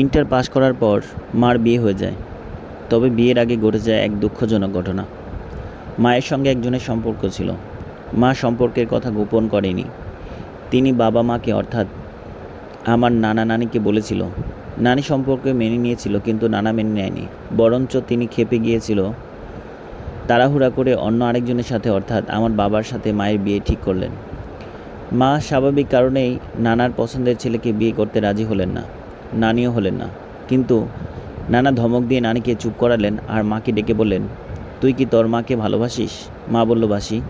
Inter পাশ করার পর মার বিয়ে হয়ে যায়। তবে বিয়ের আগে ঘটে যায় এক দুঃখজনক ঘটনা। মায়ের সঙ্গে একজনের সম্পর্ক ছিল। মা সম্পর্কের কথা গোপন করেনি। তিনি বাবা মাকে অর্থাৎ আমার নানা নানিকে বলেছিল, নানি সম্পর্কে মেনে নিয়েছিল কিন্তু নানা মেনে নেয়নি। বরঞ্চ তিনি খেপে গিয়েছিল তাড়াহুড়া করে অন্য আরেকজনের সাথে অর্থাৎ আমার বাবার সাথে মায়ের বিয়ে ঠিক করলেন। মা স্বাভাবিক কারণেই নানার পছন্দের ছেলেকে বিয়ে করতে রাজি হলেন না। নানিও হলেন না। কিন্তু নানা ধমক দিয়ে নানিকে চুপ করালেন আর মাকে ডেকে বললেন, তুই কি তোর মাকে ভালোবাসিস? মা বলল, বাসি।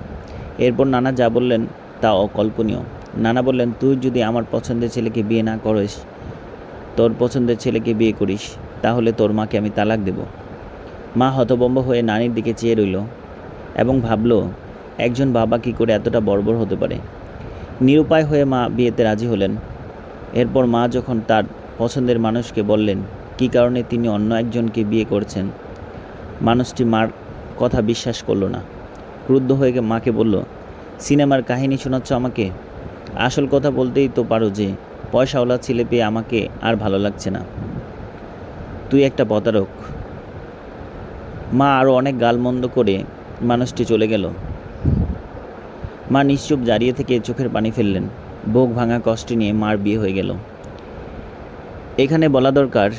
এরপর নানা যা বললেন তা অকল্পনীয়। নানা বললেন, তুই যদি আমার পছন্দের ছেলেকে বিয়ে না করিস, তোর পছন্দের ছেলেকে বিয়ে করিস, তাহলে তোর মাকে আমি তালাক দেব। মা হতবম্ব হয়ে নানির দিকে চেয়ে রইল এবং ভাবল, একজন বাবা কী করে এতটা বর্বর হতে পারে? নিরুপায় হয়ে মা বিয়েতে রাজি হলেন। এরপর মা যখন তার পছন্দের মানুষকে বললেন, কী কারণে তিনি অন্য একজনকে বিয়ে করছেন? মানুষটি মার কথা বিশ্বাস করল না। ক্রুদ্ধ হয়ে মাকে বলল, সিনেমার কাহিনী শোনাচ্ছ আমাকে? আসল কথা বলতেই তো পারো যে, পয়সাওয়ালা ছেলে পেয়ে আমাকে আর ভালো লাগছে না। তুই একটা প্রতারক। মা আরও অনেক গালমন্দ করে মানুষটি চলে গেল। মা নিশ্চুপ দাঁড়িয়ে থেকে চোখের পানি ফেললেন। বুক ভাঙা কষ্ট নিয়ে মার বিয়ে হয়ে গেল। এখানে বলা দরকার,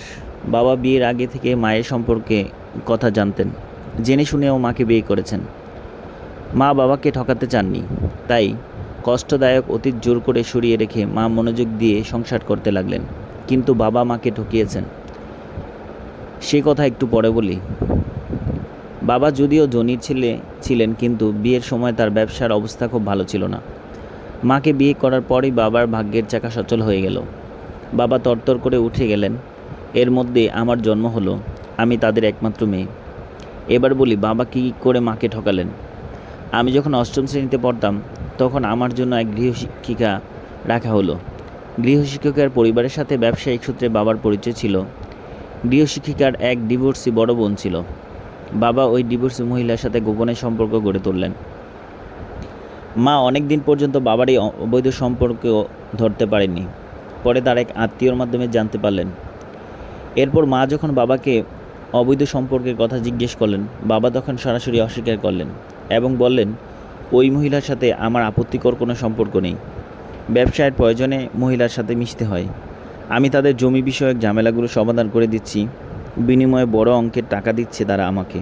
বাবা বিয়ের আগে থেকে মায়ের সম্পর্কে কথা জানতেন। জেনে শুনেও মাকে বিয়ে করেছেন। মা বাবাকে ঠকাতে চাননি। তাই কষ্টদায়ক অতীত জোর করে সরিয়ে রেখে মা মনোযোগ দিয়ে সংসার করতে লাগলেন। কিন্তু বাবা মাকে ঠকিয়েছেন। সে কথা একটু পরে বলি। বাবা যদিও জনির ছেলে ছিলেন, কিন্তু বিয়ের সময় তার ব্যবসার অবস্থা খুব ভালো ছিল না। মাকে বিয়ে করার পরই বাবার ভাগ্যের চাকা সচল হয়ে গেল। বাবা তরতর করে উঠে গেলেন। এর মধ্যে আমার জন্ম হলো, আমি তাদের একমাত্র মেয়ে। এবার বলি, বাবা কী করে মাকে ঠকালেন? আমি যখন অষ্টম শ্রেণীতে পড়তাম, তখন আমার জন্য এক গৃহশিক্ষিকা রাখা হলো। গৃহশিক্ষকের পরিবারের সাথে ব্যবসায়িক সূত্রে বাবার পরিচয় ছিল। গৃহশিক্ষিকার এক ডিভোর্সি বড় বোন ছিল। বাবা ওই ডিভোর্সি মহিলার সাথে গোপনে সম্পর্ক গড়ে তুললেন। মা অনেক দিন পর্যন্ত বাবার এই অবৈধ সম্পর্কও ধরতে পারেননি। পরে তার এক আত্মীয়র মাধ্যমে জানতে পারলেন। এরপর মা যখন বাবাকে অবৈধ সম্পর্কের কথা জিজ্ঞেস করলেন, বাবা তখন সরাসরি অস্বীকার করলেন এবং বললেন, ওই মহিলার সাথে আমার আপত্তিকর কোনো সম্পর্ক নেই। ব্যবসায়ের প্রয়োজনে মহিলার সাথে মিশতে হয়। আমি তাদের জমি বিষয়ক ঝামেলাগুলো সমাধান করে দিচ্ছি। বিনিময়ে বড় অঙ্কের টাকা দিচ্ছে তারা আমাকে।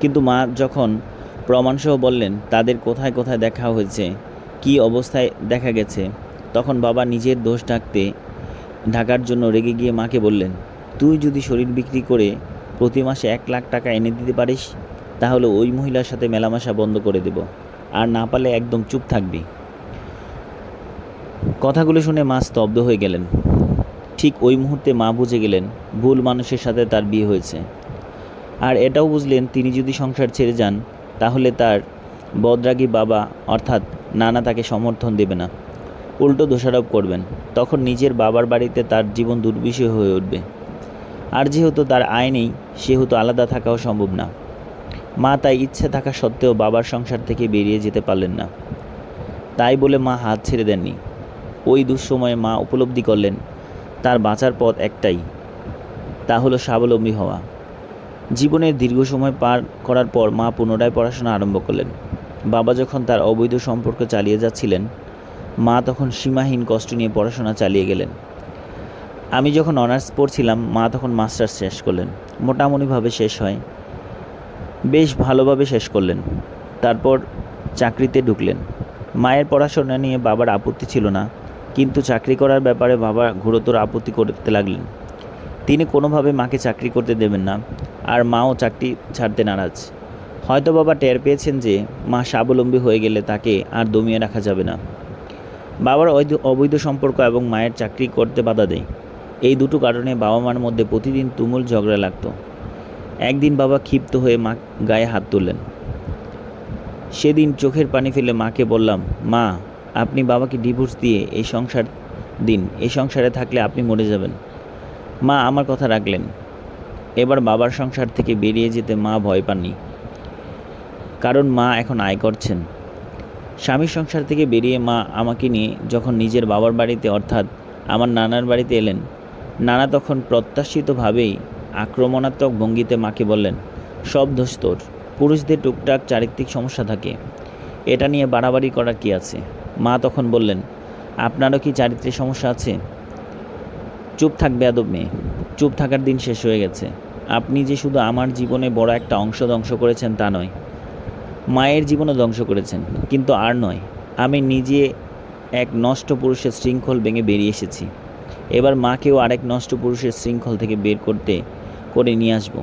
কিন্তু মা যখন প্রমাণসহ বললেন, তাদের কোথায় কোথায় দেখা হয়েছে? কী অবস্থায় দেখা গেছে? তখন বাবা নিজের দোষ ঢাকতে, ঢাকার জন্য রেগে গিয়ে মাকে বললেন, তুই যদি শরীর বিক্রি করে প্রতি মাসে এক লাখ টাকা এনে দিতে পারিস, তাহলে ওই মহিলার সাথে মেলামেশা বন্ধ করে দেব, আর না পারলে একদম চুপ থাকবি। কথাগুলো শুনে মা স্তব্ধ হয়ে গেলেন। ঠিক ওই মুহূর্তে মা বুঝে গেলেন, ভুল মানুষের সাথে তার বিয়ে হয়েছে। আর এটাও বুঝলেন, তিনি যদি সংসার ছেড়ে যান, তাহলে তার বদরাগী বাবা, অর্থাৎ নানা তাকে সমর্থন দেবে না। উল্টো দোষারোপ করবেন। তখন নিজের বাবার বাড়িতে তার জীবন দুর্বিষয় হয়ে উঠবে। আর যেহেতু তার আয় নেই, সেহেতু আলাদা থাকাও সম্ভব না। মা তাই ইচ্ছে থাকা সত্ত্বেও বাবার সংসার থেকে বেরিয়ে যেতে পারলেন না। তাই বলে মা হাত ছেড়ে দেননি। ওই দুঃসময়ে মা উপলব্ধি করলেন, তার বাঁচার পথ একটাই, তা হলো স্বাবলম্বী হওয়া। জীবনের দীর্ঘ সময় পার করার পর মা পুনরায় পড়াশোনা আরম্ভ করলেন। বাবা যখন তার অবৈধ সম্পর্ক চালিয়ে যাচ্ছিলেন মা তখন সীমাহীন কষ্ট নিয়ে পড়াশোনা চালিয়ে গেলেন। আমি যখন অনার্স পড়ছিলাম, মা তখন মাস্টার্স শেষ করলেন। মোটামুটিভাবে শেষ হয়। বেশ ভালোভাবে শেষ করলেন। তারপর চাকরিতে ঢুকলেন। মায়ের পড়াশোনা নিয়ে বাবার আপত্তি ছিল না, কিন্তু চাকরি করার ব্যাপারে বাবা ঘোরতর আপত্তি করতে লাগলেন। তিনি কোনোভাবে মাকে চাকরি করতে দেবেন না, আর মাও চাকরি ছাড়তে নারাজ। হয়তো বাবা টের পেয়েছেন যে মা স্বাবলম্বী হয়ে গেলে তাকে আর দমিয়ে রাখা যাবে না। বাবার অবৈধ সম্পর্ক এবং মায়ের চাকরি করতে বাধা দেয়। এই দুটো কারণে বাবা মার মধ্যে প্রতিদিন তুমুল ঝগড়া লাগতো। একদিন বাবা ক্ষিপ্ত হয়ে মা গায়ে হাত তুললেন। সেদিন চোখের পানি ফেলে মাকে বললাম, মা, আপনি বাবাকে ডিভোর্স দিয়ে এই সংসার দিন। এই সংসারে থাকলে আপনি মরে যাবেন। মা আমার কথা রাখলেন। এবার বাবার সংসার থেকে বেরিয়ে যেতে মা ভয় পাননি। কারণ মা এখন আয় করছেন। স্বামীর সংসার থেকে বেরিয়ে মা আমাকে নিয়ে যখন নিজের বাবার বাড়িতে, অর্থাৎ আমার নানার বাড়িতে এলেন, নানা তখন প্রত্যাশিতভাবেই আক্রমণাত্মক ভঙ্গিতে মাকে বললেন, সব দোষ তোর, পুরুষদের টুকটাক চারিত্রিক সমস্যা থাকে, এটা নিয়ে বাড়াবাড়ি করার কি আছে? মা তখন বললেন, আপনারও কি চারিত্রিক সমস্যা আছে? চুপ থাকবে আদব মেয়ে, চুপ থাকার দিন শেষ হয়ে গেছে। আপনি যে শুধু আমার জীবনে বড় একটা অংশ ধ্বংস করেছেন তা নয় মায়ের জীবনও ধ্বংস করেছেন, কিন্তু আর নয়, আমি নিজে এক নষ্ট পুরুষের শৃঙ্খল ভেঙে বেরিয়ে এসেছি। এবার মাকেও আরেক নষ্ট পুরুষের শৃঙ্খল থেকে বের করতে, করে নিয়ে আসব।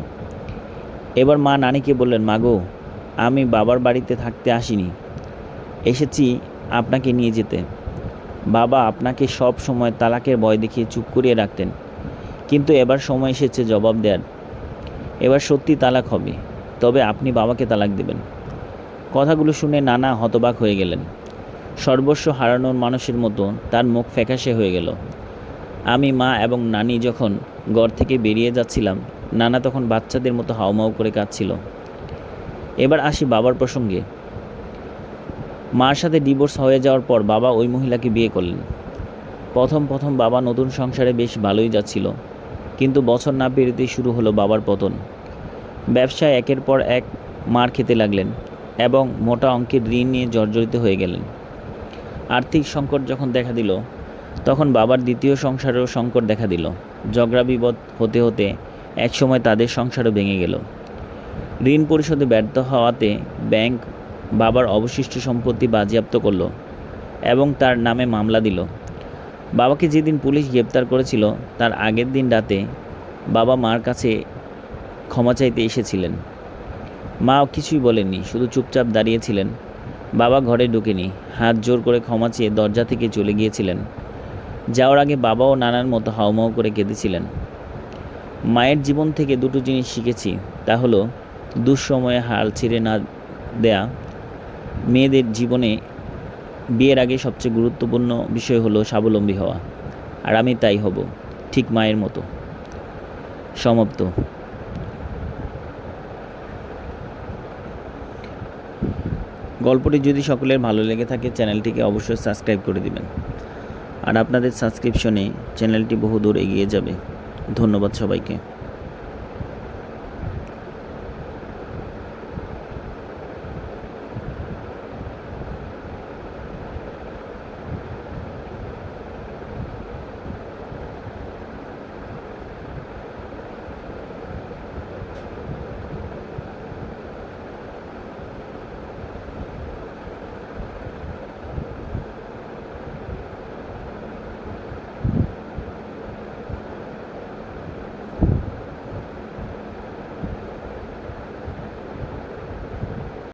এবার মা নানিকে বললেন, মাগো, আমি বাবার বাড়িতে থাকতে আসিনি। এসেছি আপনাকে নিয়ে যেতে। বাবা আপনাকে সব সময় তালাকের ভয় দেখিয়ে চুপ করিয়ে রাখতেন, কিন্তু এবার সময় এসেছে জবাব দেওয়ার এবার সত্যি তালাক হবে, তবে আপনি বাবাকে তালাক দেবেন। কথাগুলো শুনে নানা হতবাক হয়ে গেলেন। সর্বস্ব হারানোর মানুষের মতো তার মুখ ফ্যাকাশে হয়ে গেল। আমি, মা এবং নানি যখন ঘর থেকে বেরিয়ে যাচ্ছিলাম, নানা তখন বাচ্চাদের মতো হাওমাও করে কাঁদছিল। এবার আসি বাবার প্রসঙ্গে। মার সাথে ডিভোর্স হয়ে যাওয়ার পর বাবা ওই মহিলাকে বিয়ে করলেন। প্রথম প্রথম বাবা নতুন সংসারে বেশ ভালোই যাচ্ছিল, কিন্তু বছর না পেরিতেই শুরু হলো বাবার পতন। ব্যবসায় একের পর এক মার খেতে লাগলেন। এবং মোটা অঙ্কের ঋণ নিয়ে জর্জরিত হয়ে গেলেন। আর্থিক সংকট যখন দেখা দিল, তখন বাবার দ্বিতীয় সংসারেও সংকট দেখা দিল। ঝগড়া বিপদ হতে হতে একসময় তাদের সংসারও ভেঙে গেল। ঋণ পরিশোধে ব্যর্থ হওয়াতে ব্যাংক বাবার অবশিষ্ট সম্পত্তি বাজেয়াপ্ত করল এবং তার নামে মামলা দিল। বাবাকে যেদিন পুলিশ গ্রেপ্তার করেছিল, তার আগের দিন রাতে বাবা মার কাছে ক্ষমা চাইতে এসেছিলেন। মা কিছুই বলেননি, শুধু চুপচাপ দাঁড়িয়েছিলেন। বাবা ঘরে ঢুকেনি, হাত জোর করে ক্ষমা চেয়ে দরজা থেকে চলে গিয়েছিলেন। যাওয়ার আগে বাবাও নানার মতো হাওমাও করে কেঁদেছিলেন। মায়ের জীবন থেকে দুটো জিনিস শিখেছি, তা হলো দুঃসময়ে হাল ছেড়ে না দেয়া। মেয়েদের জীবনে বিয়ের আগে সবচেয়ে গুরুত্বপূর্ণ বিষয় হলো স্বাবলম্বী হওয়া, আর আমি তাই হব, ঠিক মায়ের মতো। সমাপ্ত। গল্পটি যদি সকলের ভালো লেগে থাকে, চ্যানেলটিকে অবশ্যই সাবস্ক্রাইব করে দিবেন। আর আপনাদের সাবস্ক্রিপশনে চ্যানেলটি বহু দূর এগিয়ে যাবে। ধন্যবাদ সবাইকে।